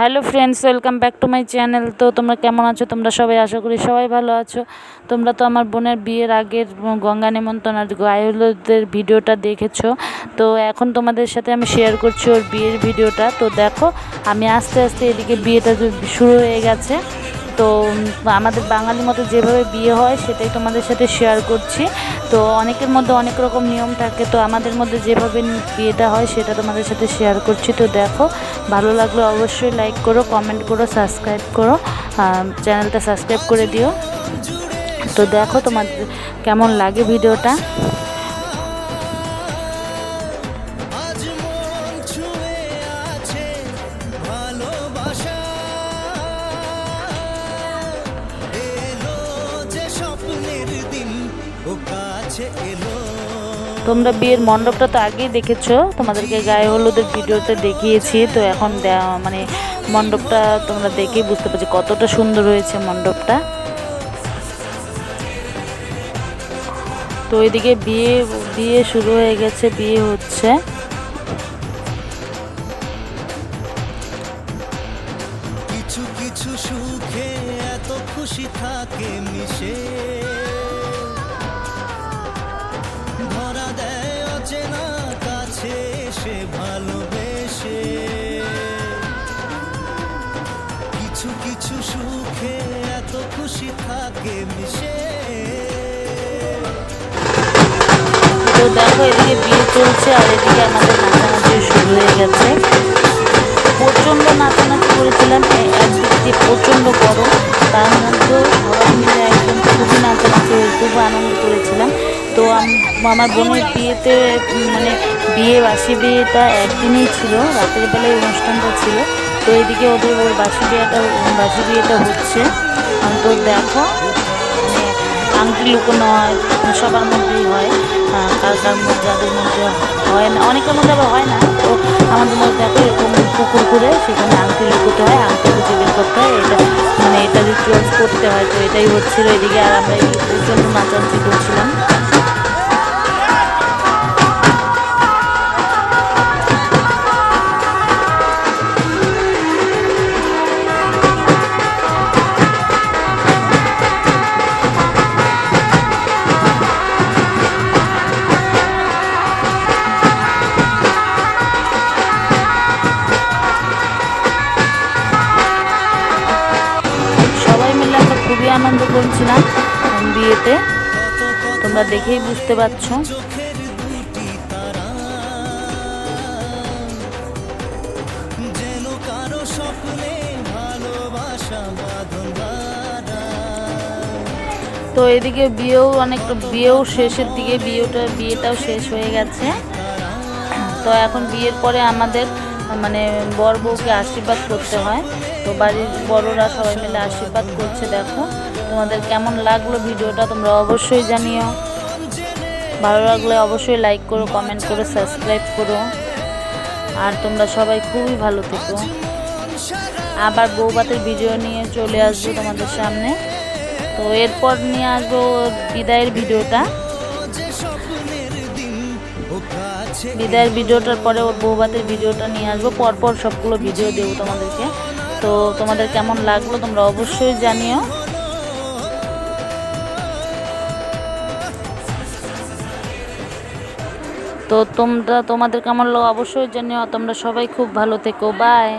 Hello friends, welcome back to my channel. তো তোমরা কেমন আছো? তোমরা সবাই আশা করি সবাই ভালো আছো। তোমরা তো আমার বোনের বিয়ের আগের গঙ্গা নিমন্ত্রণ আর গায়লদের ভিডিওটা দেখেছ। তো এখন তোমাদের সাথে আমি শেয়ার করছি ওর বিয়ের ভিডিওটা। তো দেখো, আমি আস্তে আস্তে এদিকে বিয়েটা শুরু হয়ে গেছে। তো আমাদের বাঙালির মতো যেভাবে বিয়ে হয়, সেটাই তোমাদের সাথে শেয়ার করছি। তো অনেকের মধ্যে অনেক রকম নিয়ম থাকে, তো আমাদের মধ্যে যেভাবে বিয়েটা হয়, সেটা তোমাদের সাথে শেয়ার করছি। তো দেখো, ভালো লাগলে অবশ্যই লাইক করো কমেন্ট করো সাবস্ক্রাইব করো চ্যানেলটা সাবস্ক্রাইব করে দিও। তো দেখো তোমাদের কেমন লাগে ভিডিওটা। তোমরা বিয়ের মণ্ডপটা তো আগেই দেখেছ তোমাদেরকে গায়ে হলুদের ভিডিওতে দেখিয়েছি তো এখন মানে মণ্ডপটা তোমরা দেখেই বুঝতে পারছি কতটা সুন্দর হয়েছে মণ্ডপটা। তো এদিকে বিয়ে বিয়ে শুরু হয়ে গেছে বিয়ে হচ্ছে। কিছু কিছু সুখে এত খুশি থাকে মিশে। কিছু কিছু সুখে এত খুশি থাকে মিশে। তো দেখো, এদিকে বিয়ে চলছে আর এদিকে আমাদের নাচানাচি শুরু হয়ে গেছে। প্রচণ্ড নাচানাচি করেছিলাম একদিক দিয়ে প্রচণ্ড গরম। তার মধ্যেও সবাই মিলে একদম খুবই নাচানাচি হয়ে খুব আনন্দ করেছিলাম। তো আম- আমার বোনের বিয়েতে মানে বিয়ে বাসি বিয়েটা একদিনই ছিল, রাতের বেলায় অনুষ্ঠানটা ছিল। তো এদিকে ওদের ওর বাসি বিয়েটা বাসি বিয়েটা হচ্ছে তো দেখো মানে আংটি লুকোনো হয় সবার মধ্যেই হয়। আহ, কার কার মধ্যে যাদের মধ্যে হয় না অনেকের মধ্যে আবার হয় না। তো আমাদের মধ্যে দেখো এরকম পুকুর করে সেখানে আংটি লুকোতে হয় আংটি খুঁজে বের করতে হয়। এটা মানে এটা রিচুয়ালস করতে হয় তো এটাই হচ্ছিল এদিকে। আর আমরা প্রচণ্ড নাচানাচি করছিলাম। আনন্দ করছিলাম বিয়েতে তোমরা দেখেই বুঝতে পারছ। তো এদিকে বিয়েও অনেকটা বিয়েও শেষের দিকে বিয়েটা বিয়েটাও শেষ হয়ে গেছে তো এখন বিয়ের পরে আমাদের মানে বর বউকে আশীর্বাদ করতে হয়। তো বাড়ির বড়রা সবাই মিলে আশীর্বাদ করছে, দেখো। তোমাদের কেমন লাগল ভিডিওটা তোমরা অবশ্যই জানিও। ভালো লাগলে অবশ্যই লাইক করো কমেন্ট করো সাবস্ক্রাইব করো। আর তোমরা সবাই খুবই ভালো থেকো। আবার বৌভাতের ভিডিও নিয়ে চলে আসব তোমাদের সামনে। তো এরপর নিয়ে আসব বিদায়ের ভিডিওটা। বিদায়ের ভিডিওটার পরে ওর বৌভাতের ভিডিওটা নিয়ে আসব। পরপর সবগুলো ভিডিও দেবো তোমাদেরকে। তো তোমাদের কেমন লাগল তোমরা অবশ্যই জানিও। তো তোমরা, তোমাদের কেমন লাগল অবশ্যই জানিও। তোমরা সবাই খুব ভালো থেকো। বাই